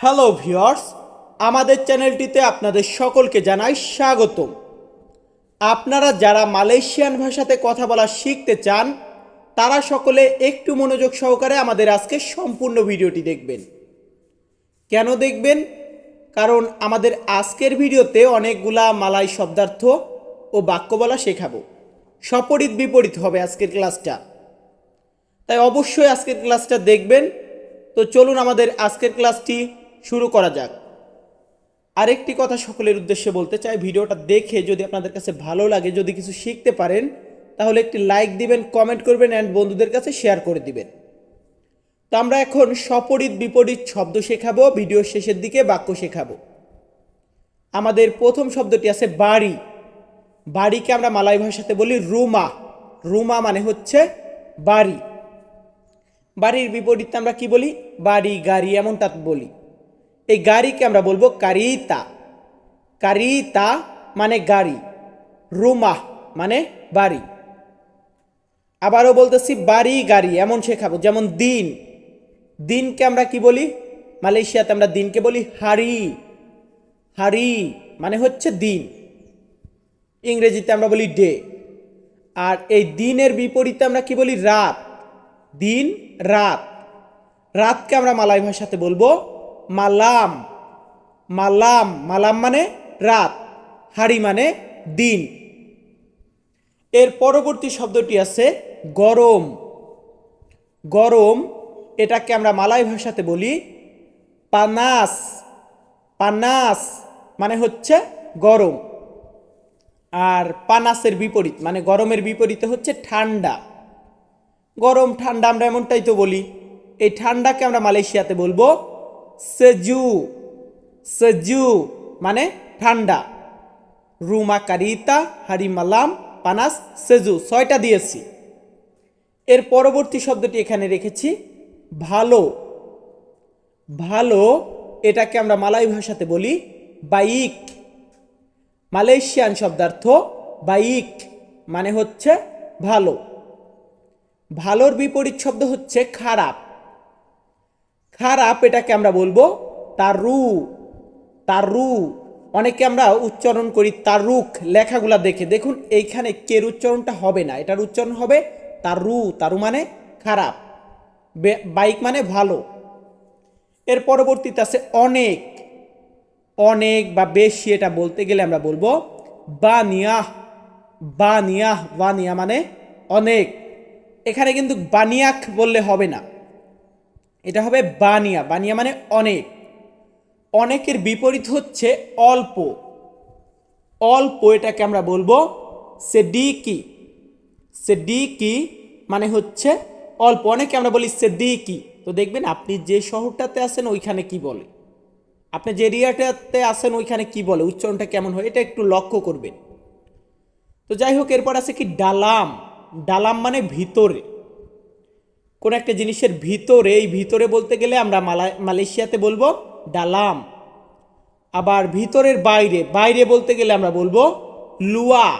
Hello viewers আমাদের চ্যানেলটিতে আপনাদের সকলকে জানাই স্বাগতম। আপনারা যারা মালয়েশিয়ান ভাষাতে কথা বলা শিখতে চান, তারা সকলে একটু মনোযোগ সহকারে আমাদের আজকে সম্পূর্ণ ভিডিওটি দেখবেন। কেন দেখবেন? কারণ আমাদের আজকের ভিডিওতে অনেকগুলা মালাই শব্দার্থ ও বাক্য বলা শেখাবো। সপরিত বিপরীত হবে আজকের ক্লাসটা। তাই অবশ্যই আজকের ক্লাসটা দেখবেন। তো চলুন আমাদের আজকের ক্লাসটি শুরু করা যাক। আরেকটি কথা সকলের উদ্দেশ্যে বলতে চাই, ভিডিওটা দেখে যদি আপনাদের কাছে ভালো লাগে, যদি কিছু শিখতে পারেন, তাহলে একটি লাইক দিবেন, কমেন্ট করবেন অ্যান্ড বন্ধুদের কাছে শেয়ার করে দিবেন। তো আমরা এখন সপরিত বিপরীত শব্দ শেখাবো, ভিডিওর শেষের দিকে বাক্য শেখাবো। আমাদের প্রথম শব্দটি আছে বাড়ি। বাড়িকে আমরা মালাই ভাষাতে বলি রুমা। রুমা মানে হচ্ছে বাড়ি। বাড়ির বিপরীতে আমরা কি বলি? বাড়ি, গাড়ি এমনটা বলি। এই গাড়িকে আমরা বলব কারিতা। কারিতা মানে গাড়ি। রুমা মানে বাড়ি। আবারও বলতেছি বাড়ি, গাড়ি, এমন শেখাবো, যেমন দিন। দিনকে আমরা কি বলি? মালয়েশিয়াতে আমরা দিনকে বলি হাড়ি। হাড়ি মানে হচ্ছে দিন। ইংরেজিতে আমরা বলি ডে। আর এই দিনের বিপরীতে আমরা কি বলি? রাত। দিন, রাত। রাতকে আমরা মালাই ভাষাতে বলব মালাম মালাম মালাম মানে রাত, হাড়ি মানে দিন। এর পরবর্তী শব্দটি আছে গরম। গরম, এটাকে আমরা মালাই ভাষাতে বলি পানাস। পানাস মানে হচ্ছে গরম। আর পানাসের বিপরীত মানে গরমের বিপরীতে হচ্ছে ঠান্ডা। গরম, ঠান্ডা আমরা এমনটাই তো বলি। এই ঠান্ডাকে আমরা মালয়েশিয়াতে বলব সেজু সেজু মানে ঠান্ডা। রুমা কারিতা হারিমালাম পানাস, সেজু, ছয়টা দিয়েছি। এর পরবর্তী শব্দটি এখানে রেখেছি, ভালো। ভালো এটাকে আমরা মালাই ভাষাতে বলি বাইক। মালয়েশিয়ান শব্দার্থ বাইক মানে হচ্ছে ভালো। ভালোর বিপরীত শব্দ হচ্ছে খারাপ। খারাপ এটাকে আমরা বলব তার রু তার তারু অনেকে আমরা উচ্চারণ করি তারুক লেখাগুলা দেখে। দেখুন, এইখানে কের উচ্চারণটা হবে না। এটার উচ্চারণ হবে তারু তারু মানে খারাপ। বাইক মানে ভালো। এর পরবর্তীতে আছে অনেক। অনেক বা বেশি এটা বলতে গেলে আমরা বলব বানিয়াহ। বানিয়াহ, বানিয়া মানে অনেক। এখানে কিন্তু বানিয়াক বললে হবে না। এটা হবে বানিয়া। বানিয়া মানে অনেক। অনেকের বিপরীত হচ্ছে অল্প। অল্প এটাকে আমরা বলব সে ডি কি সে ডি কি মানে হচ্ছে অল্প। অনেকে আমরা বলি সে ডি কি তো দেখবেন আপনি যে শহরটাতে আছেন ওইখানে কি বলে? আপনি যে এরিয়াটাতে আছেন ওইখানে কি বলে? উচ্চারণটা কেমন হয়? এটা একটু লক্ষ্য করবেন। তো যাই হোক, এরপর আছে কি ডালাম। ডালাম মানে ভিতরে। কোন একটা জিনিসের ভিতরে, এই ভিতরে বলতে গেলে আমরা মালা- মালয়েশিয়াতে বলব ডালাম আবার ভিতরের বাইরে বাইরে বলতে গেলে আমরা বলব লুয়া।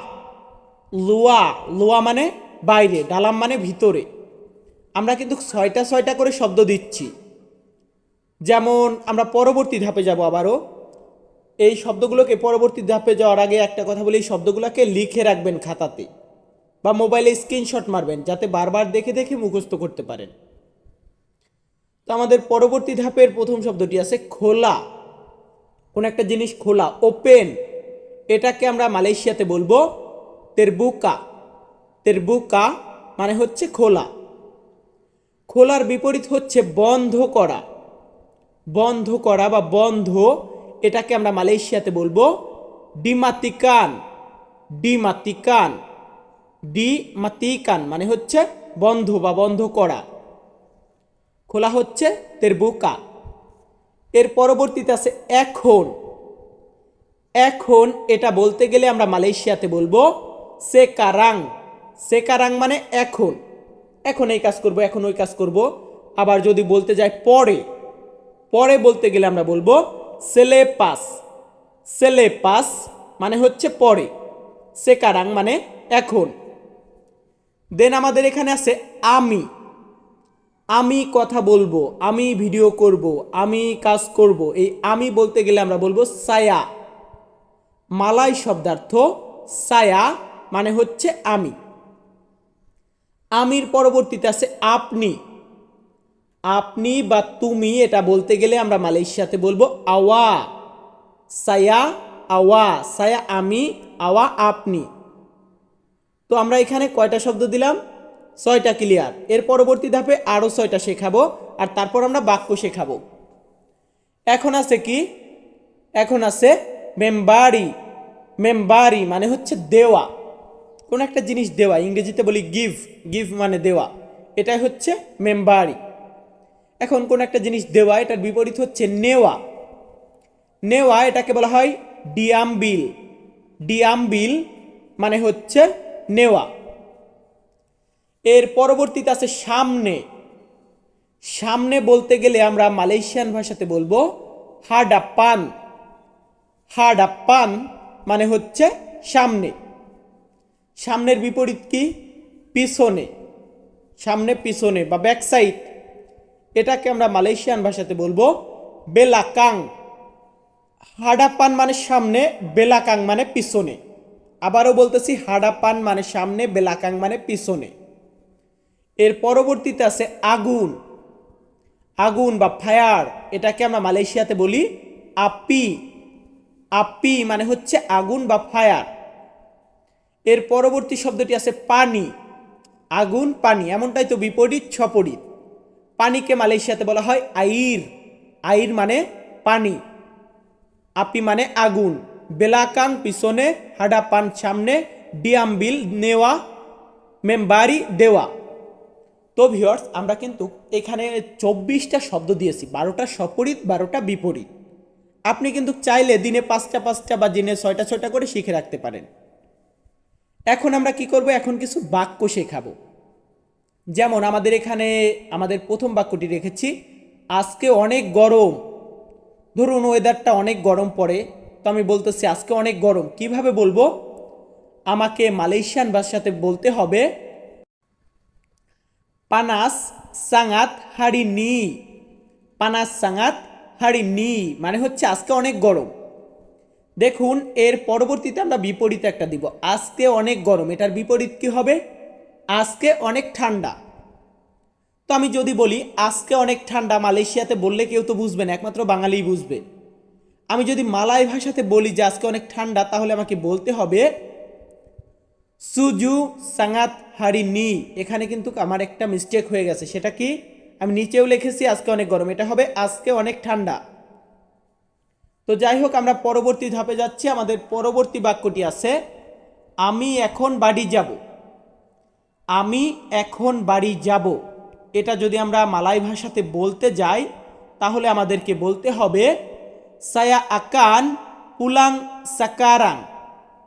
লুয়া লুয়া মানে বাইরে ডালাম মানে ভিতরে। আমরা কিন্তু ছয়টা ছয়টা করে শব্দ দিচ্ছি। যেমন আমরা পরবর্তী ধাপে যাব আবারও। এই শব্দগুলোকে পরবর্তী ধাপে যাওয়ার আগে একটা কথা বলি, এই শব্দগুলোকে লিখে রাখবেন খাতাতে। বা মোবাইলে স্ক্রিনশট মারবেন যাতে বারবার দেখে দেখে মুখস্থ করতে পারেন। তো আমাদের পরবর্তী ধাপের প্রথম শব্দটি আছে খোলা। কোন একটা জিনিস খোলা ওপেন এটাকে আমরা মালয়েশিয়াতে বলব তেরবুকা। তেরবুকা মানে হচ্ছে খোলা। খোলার বিপরীত হচ্ছে বন্ধ করা। বন্ধ করা বা বন্ধ, এটাকে আমরা মালয়েশিয়াতে বলব ডিমাতিকান। ডিমাতিকান। ডি মাতিকান মানে হচ্ছে বন্ধ বা বন্ধ করা। খোলা হচ্ছে তের তেরবুকা এর পরবর্তীতে আছে এখন। এখন এটা বলতে গেলে আমরা মালয়েশিয়াতে বলব সেকারাং। সেকারাং মানে এখন। এখন এই কাজ করব, এখন ওই কাজ করব। আবার যদি বলতে যাই পরে পরে বলতে গেলে আমরা বলব সেলে পাস সেলে পাস মানে হচ্ছে পরে। সেকারাং মানে এখন। দেন আমাদের এখানে আছে আমি। আমি কথা বলব, আমি ভিডিও করব, আমি কাজ করব। এই আমি বলতে গেলে আমরা বলব সায়া। মালাই শব্দার্থ সায়া মানে হচ্ছে আমি। আমির পরবর্তীতে আছে আপনি। আপনি বা তুমি এটা বলতে গেলে আমরা মালয়েশিয়াতে বলব আওয়া। সায়া আওয়া, সায়া আমি, আওয়া আপনি। তো আমরা এখানে কয়টা শব্দ দিলাম? ছয়টা ক্লিয়ার এর পরবর্তী ধাপে আরও ছয়টা শেখাবো, আর তারপর আমরা বাক্য শেখাবো। এখন আছে কি? এখন আছে মেম্বারি মেম্বারি মানে হচ্ছে দেওয়া। কোন একটা জিনিস দেওয়া, ইংরেজিতে বলি গিভ গিভ মানে দেওয়া। এটাই হচ্ছে মেম্বারি এখন কোন একটা জিনিস দেওয়া, এটার বিপরীত হচ্ছে নেওয়া। নেওয়া এটাকে বলা হয় ডিয়ামবিল ডিয়ামবিল মানে হচ্ছে নেওয়া। এর পরবর্তীতে আছে সামনে। সামনে বলতে গেলে আমরা মালয়েশিয়ান ভাষাতে বলব হাডাপ্পান হাডাপ্পান মানে হচ্ছে সামনে। সামনের বিপরীত কি? পিছনে। সামনে, পিছনে বা ব্যাক সাইড এটাকে আমরা মালয়েশিয়ান ভাষাতে বলব বেলাকাং। হাডাপান মানে সামনে, বেলাকাং মানে পিছনে। আবারও বলতেছি হাডাপান মানে সামনে, বেলাকাং মানে পিছনে। এর পরবর্তীতে আছে আগুন। আগুন বা ফায়ার, এটাকে আমরা মালয়েশিয়াতে বলি আপি। আপি মানে হচ্ছে আগুন বা ফায়ার। এর পরবর্তী শব্দটি আছে পানি। আগুন, পানি, এমনটাই তো বিপরীত, ছপরিত। পানিকে মালয়েশিয়াতে বলা হয় আইর। আইর মানে পানি। আপি মানে আগুন। বেলাকাং পিছনে, হাডাপান সামনে, ডিয়ামবিল নেওয়া, মেম্বারি দেওয়া। তো ভিওর্স আমরা কিন্তু এখানে চব্বিশটা শব্দ দিয়েছি, বারোটা সপরিত, বারোটা বিপরীত। আপনি কিন্তু চাইলে দিনে পাঁচটা পাঁচটা বা দিনে ছয়টা ছয়টা করে শিখে রাখতে পারেন। এখন আমরা কি করব? এখন কিছু বাক্য শেখাবো। যেমন আমাদের এখানে, আমাদের প্রথম বাক্যটি রেখেছি, আজকে অনেক গরম। ধরুন ওয়েদারটা অনেক গরম পড়ে তো আমি বলতেছি, আজকে অনেক গরম। কীভাবে বলব? আমাকে মালয়েশিয়ান ভাষাতে বলতে হবে, পানাস সাঙাত হাড়ি নি। পানাস সাঙাত হাড়ি নি মানে হচ্ছে আজকে অনেক গরম। দেখুন, এর পরবর্তীতে আমরা বিপরীত একটা দিব। আজকে অনেক গরম। এটার বিপরীত কি হবে? আজকে অনেক ঠান্ডা। তো আমি যদি বলি, আজকে অনেক ঠান্ডা মালয়েশিয়াতে বললে কেউ তো বুঝবে না, একমাত্র বাঙালিই বুঝবে। আমি যদি মালাই ভাষাতে বলি যে আজকে অনেক ঠান্ডা, তাহলে আমাকে বলতে হবে, সুজু সাঙাত হারি নি। এখানে কিন্তু আমার একটা মিস্টেক হয়ে গেছে। সেটা কি? আমি নিচেও লিখেছি, আজকে অনেক গরম। এটা হবে, আজকে অনেক ঠান্ডা। তো যাই হোক, আমরা পরবর্তী ধাপে যাচ্ছি। আমাদের পরবর্তী বাক্যটি আছে, আমি এখন বাড়ি যাব। আমি এখন বাড়ি যাব। এটা যদি আমরা মালাই ভাষাতে বলতে যাই, তাহলে আমাদেরকে বলতে হবে সায়া আকান পুলাং সাকারাং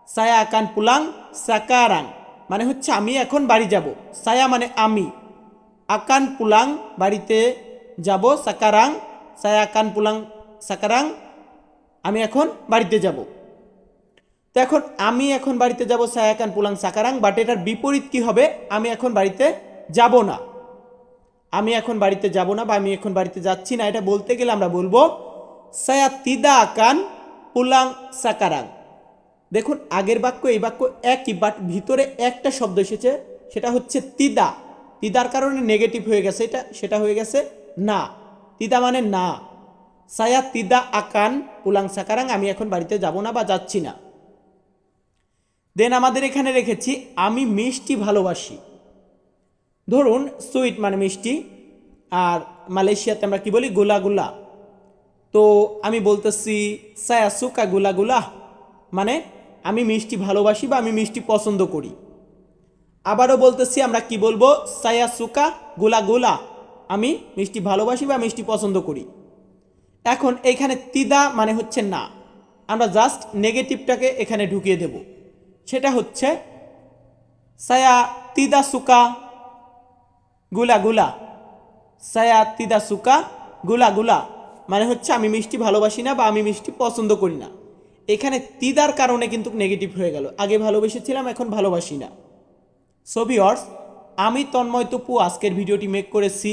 সায়া আকান পুলাং সাকারাং মানে হচ্ছে আমি এখন বাড়ি যাব সায়া মানে আমি আকান পুলাং বাড়িতে যাব সাকারাং সায়া আকান পুলাং সাকারাং আমি এখন বাড়িতে যাব তো এখন আমি এখন বাড়িতে যাব সায়াকান পুলাং সাকারাং বাট এটার বিপরীত কি হবে? আমি এখন বাড়িতে যাব না। আমি এখন বাড়িতে যাব না বা আমি এখন বাড়িতে যাচ্ছি না, এটা বলতে গেলে আমরা বলব সায়া তিদা আকান পুলাং সাকারাং দেখুন, আগের বাক্য, এই বাক্য একই বাট ভিতরে একটা শব্দ এসেছে, সেটা হচ্ছে তিদা তিদার কারণে নেগেটিভ হয়ে গেছে, এটা, সেটা হয়ে গেছে না। তিদা মানে না। সায়া তিদা আকান পুলাং সাকারাং আমি এখন বাড়িতে যাব না বা যাচ্ছি না। দেন আমাদের এখানে রেখেছি, আমি মিষ্টি ভালোবাসি। ধরুন সুইট মানে মিষ্টি, আর মালয়েশিয়াতে আমরা কি বলি? গোলা গুলা। তো আমি বলতেছি সায়া সুকা গুলা গুলা মানে আমি মিষ্টি ভালোবাসি বা আমি মিষ্টি পছন্দ করি। আবারও বলতেছি, আমরা কি বলব? সায়া সুকা গোলা গোলা, আমি মিষ্টি ভালোবাসি বা মিষ্টি পছন্দ করি। এখন এখানে তিদা মানে হচ্ছে না। আমরা জাস্ট নেগেটিভটাকে এখানে ঢুকিয়ে দেব। সেটা হচ্ছে সায়া তিদা সুকা গুলা গুলা সায়া তিদা সুকা গুলা গুলা। মানে হচ্ছে আমি মিষ্টি ভালোবাসি না বা আমি মিষ্টি পছন্দ করি না। এখানে তিদার কারণে কিন্তু নেগেটিভ হয়ে গেল। আগে ভালোবেসেছিলাম, এখন ভালোবাসি না। সো ভিওর্স আমি তন্ময় তপু আজকের ভিডিওটি মেক করেছি।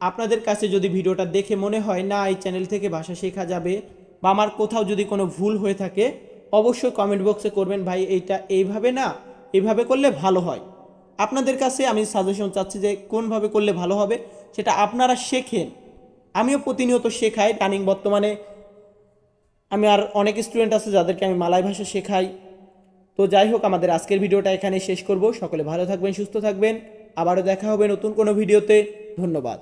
আপনাদের কাছে যদি ভিডিওটা দেখে মনে হয়, না, এই চ্যানেল থেকে ভাষা শেখা যাবে বা আমার কোথাও যদি কোনো ভুল হয়ে থাকে, অবশ্যই কমেন্ট বক্সে করবেন, ভাই, এইটা এইভাবে না, এইভাবে করলে ভালো হয়। আপনাদের কাছে আমি সাজেশন চাচ্ছি যে কোনভাবে করলে ভালো হবে, সেটা আপনারা শেখেন। আমিও প্রতিনিয়ত শেখাই টানিং বর্তমানে আমি আর অনেক স্টুডেন্ট আছে যাদেরকে আমি মালাই ভাষা শেখাই। তো যাই হোক, আমাদের আজকের ভিডিওটা এখানে শেষ করব। সকলে ভালো থাকবেন, সুস্থ থাকবেন। আবারও দেখা হবে নতুন কোনো ভিডিওতে। ধন্যবাদ।